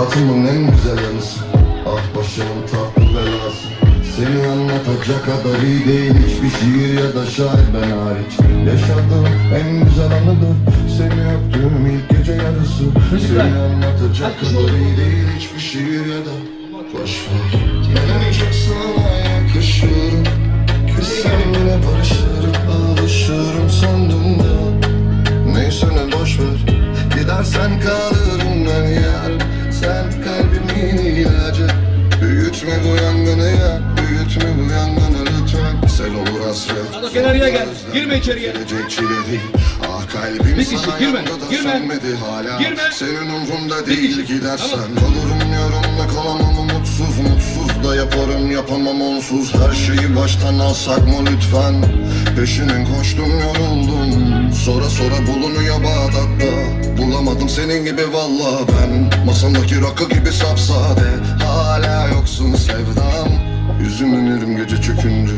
Hayatımın en güzel yanısı. Ah başımın tatlı belası. Seni anlatacak kadar iyi değil Hiçbir şiir ya da şair ben hariç. Yaşadığım en güzel anıdır. Seni öptüğüm ilk gece yarısı. Seni anlatacak kadar iyi değil Hiçbir şiir ya da Boşver Ben en çok sana Büyütme bu yangını ya Büyütme bu yangını lütfen Sel olur hasret Kenarıya gel. Girme içeriye. Gelecek çile değil Ah kalbim Bir kişi, sana girme, yandı da girme. sönmedi hala Girme. Senin umrunda değil kişi, gidersen tamam. Kalırım yarımda kalamam mutsuz Mutsuz da yaparım yapamam onsuz Her şeyi baştan alsak mı lütfen Peşinin koştum yoruldum Sonra sonra bulunuyor Bağdat'ta Bulamadım senin gibi valla ben Masamdaki rakı gibi sapsade yoksun sevdam Yüzümün erim gece çökünce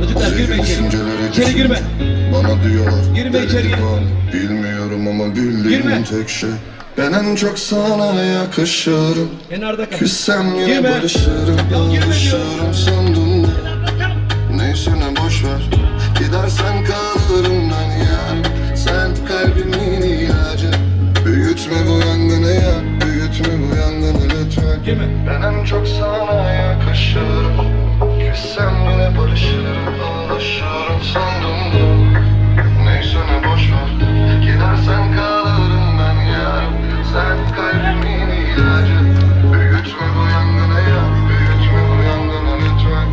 Çocuklar girme içeri. İçeri girme. Bana diyorlar Girme içeriye. divan. Bilmiyorum ama bildiğim Girme. tek şey Ben en çok sana yakışırım Kenarda kal. Küssem yine Girme. barışırım Ya girme diyor. Lütfen Girme. Ben en çok sana yakışırım Küssem yine barışırım Alışırım sandığımda Neyse ne boşver Gidersen kalırım ben yarım Sen kalbimin ilacı Büyütme bu yangını ya Büyütme bu yangını lütfen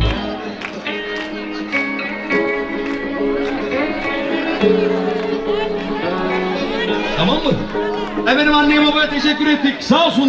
Tamam mı? Efendim anneye babaya teşekkür ettik. Sağ olsunlar.